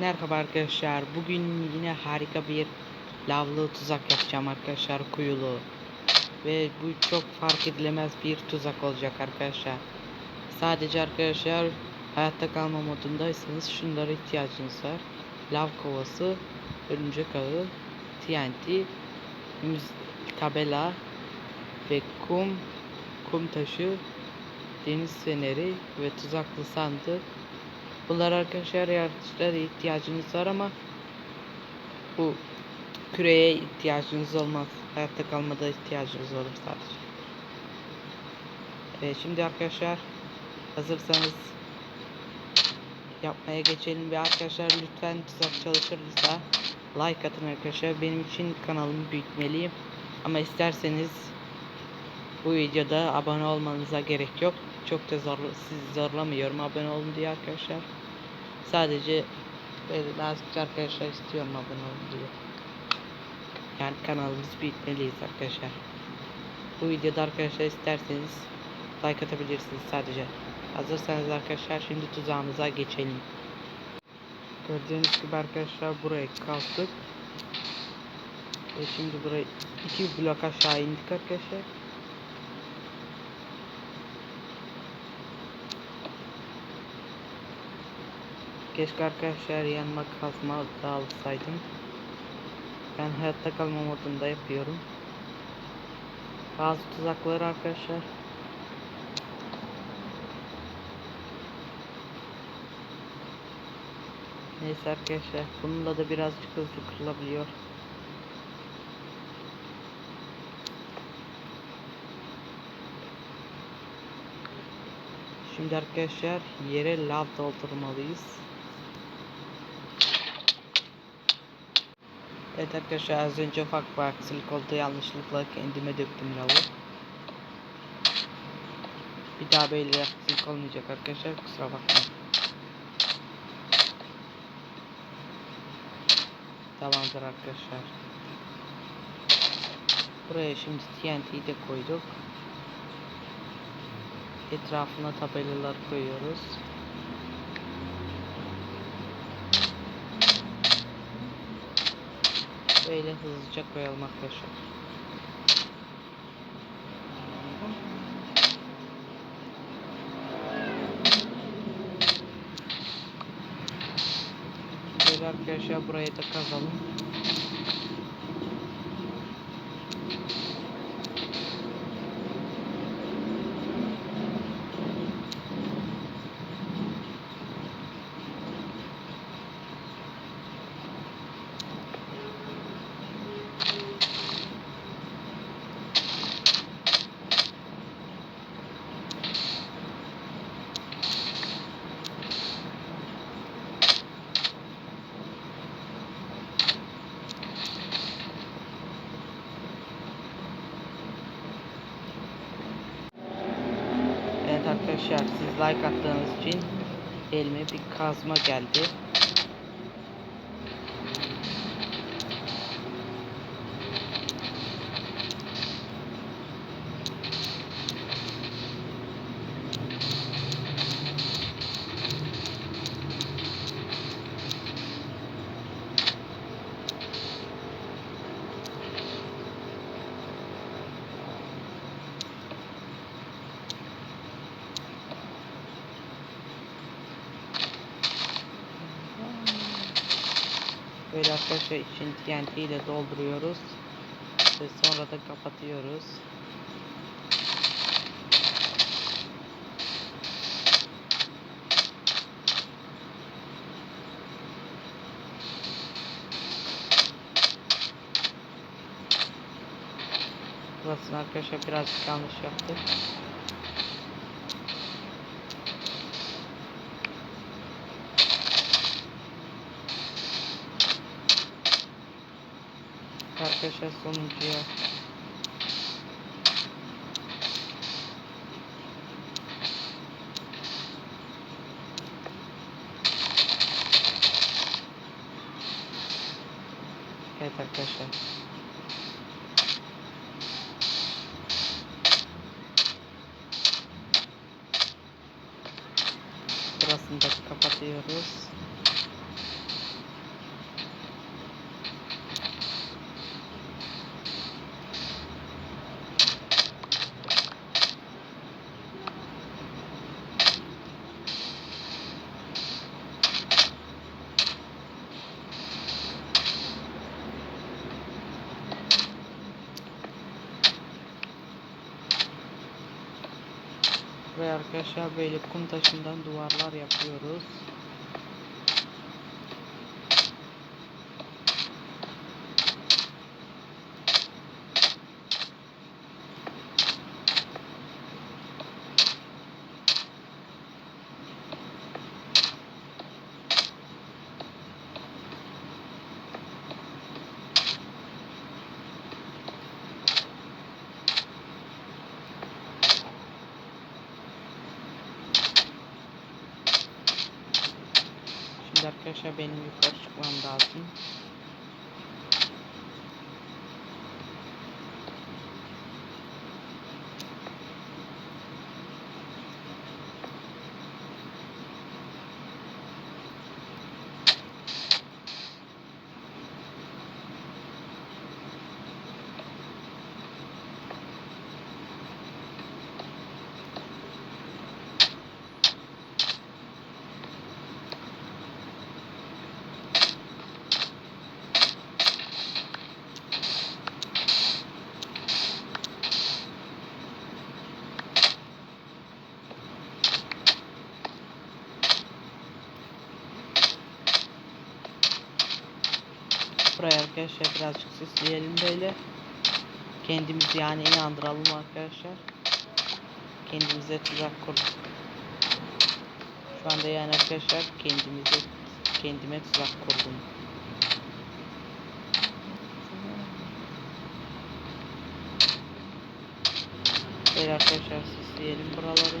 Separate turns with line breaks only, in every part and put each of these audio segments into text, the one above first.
Merhaba arkadaşlar. Bugün yine harika bir lavlı tuzak yapacağım arkadaşlar. Kuyulu. Ve bu çok fark edilemez bir tuzak olacak arkadaşlar. Sadece arkadaşlar hayatta kalma modundaysanız şunlara ihtiyacınız var. Lav kovası, örümcek ağı, TNT, tabela ve kum, kum taşı, deniz feneri ve tuzaklı sandık Bunlar arkadaşlar yaratıcılara ihtiyacınız var ama bu küreye ihtiyacınız olmaz. Hayatta kalmada ihtiyacınız olur sadece. Evet şimdi arkadaşlar hazırsanız yapmaya geçelim ve arkadaşlar lütfen tuzak çalışırsa like atın arkadaşlar. Benim için kanalımı büyütmeliyim. Ama isterseniz bu videoda abone olmanıza gerek yok. Çok da zor, sizi zorlamıyorum abone olun diye arkadaşlar. Sadece böyle nazikçe arkadaşlar istiyorum abone olun diye. Yani kanalımızı büyütmeliyiz arkadaşlar. Bu videoda arkadaşlar isterseniz like atabilirsiniz sadece. Hazırsanız arkadaşlar şimdi tuzağımıza geçelim. Gördüğünüz gibi arkadaşlar buraya kalktık. Ve şimdi buraya iki blok aşağı indik arkadaşlar. Keşke arkadaşlar yanıma kazma da alsaydım. Ben hayatta kalma modunda yapıyorum. Bazı tuzakları arkadaşlar. Neyse arkadaşlar bununla da birazcık hızlı kırılabiliyor. Şimdi arkadaşlar yere lav doldurmalıyız. Evet arkadaşlar az önce ufak bir aksilik oldu yanlışlıkla kendime döktüm lavı. Bir daha böyle aksilik olmayacak arkadaşlar kusura bakmayın. Tamamdır arkadaşlar. Buraya şimdi TNT'yi de koyduk. Etrafına tabelalar koyuyoruz. Böyle hızlıca koyalım arkadaşlar. Böyle arkadaşlar burayı da kazalım. Evet arkadaşlar siz like attığınız için elime bir kazma geldi. Böyle arkadaşlar için TNT ile dolduruyoruz. Ve sonra da kapatıyoruz. Burasını arkadaşlar birazcık yanlış yaptık. Arkadaşlar sonuncuya Evet arkadaşlar. Burasını da kapatıyoruz arkadaşlar böyle kum taşından duvarlar yapıyoruz. Şimdi arkadaşlar benim yukarı çıkmam lazım. Buraya arkadaşlar birazcık süsleyelim böyle. Kendimizi yani inandıralım arkadaşlar. Kendimize tuzak kurduk. Şu anda yani arkadaşlar kendimize kendime tuzak kurdum. Böyle arkadaşlar süsleyelim buraları.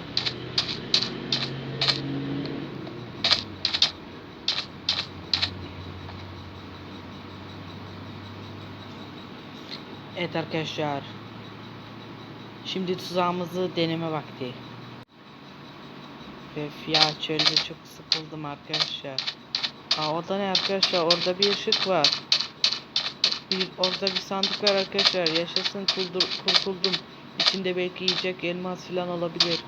Evet arkadaşlar. Şimdi tuzağımızı deneme vakti. Ve ya çölde çok sıkıldım arkadaşlar. Aa orada ne arkadaşlar? Orada bir ışık var. Bir, orada bir sandık var arkadaşlar. Yaşasın kurdur, kurtuldum. İçinde belki yiyecek elmas falan olabilir.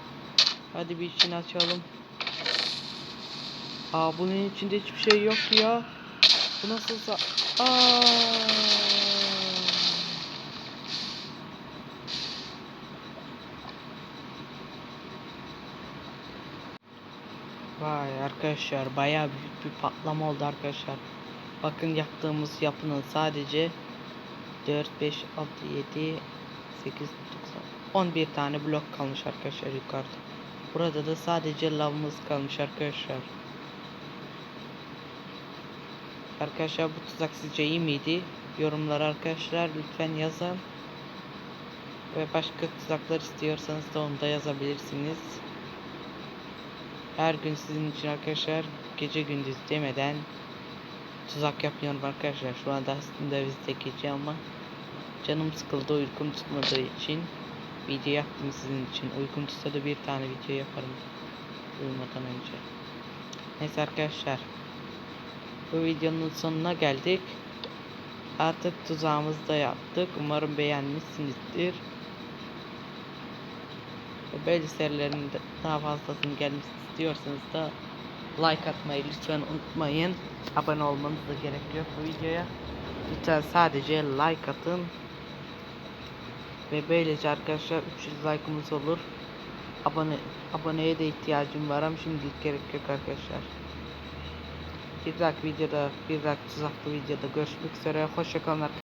Hadi bir içini açalım. Aa bunun içinde hiçbir şey yok ya. Bu nasılsa... Aa. Vay arkadaşlar bayağı büyük bir patlama oldu arkadaşlar. Bakın yaktığımız yapının sadece 4, 5, 6, 7, 8, 9, 11 tane blok kalmış arkadaşlar yukarıda. Burada da sadece lavımız kalmış arkadaşlar. Arkadaşlar bu tuzak sizce iyi miydi? Yorumlara arkadaşlar lütfen yazın. Ve başka tuzaklar istiyorsanız da onu da yazabilirsiniz. Her gün sizin için arkadaşlar gece gündüz demeden tuzak yapıyorum arkadaşlar. Şu anda aslında bizde gece ama canım sıkıldı uykum tutmadığı için video yaptım sizin için. Uykum tutsa da bir tane video yaparım uyumadan önce. Neyse arkadaşlar bu videonun sonuna geldik. Artık tuzağımızı da yaptık. Umarım beğenmişsinizdir. Böyle serilerin daha fazlasının gelmesini istiyorsanız da like atmayı lütfen unutmayın. Abone olmanız da gerekiyor bu videoya. Lütfen sadece like atın. Ve böylece arkadaşlar 300 like'ımız olur. Abone aboneye de ihtiyacım var ama şimdilik gerek yok arkadaşlar. Bir dahaki videoda, bir dahaki tuzaklı videoda görüşmek üzere. Hoşçakalın arkadaşlar.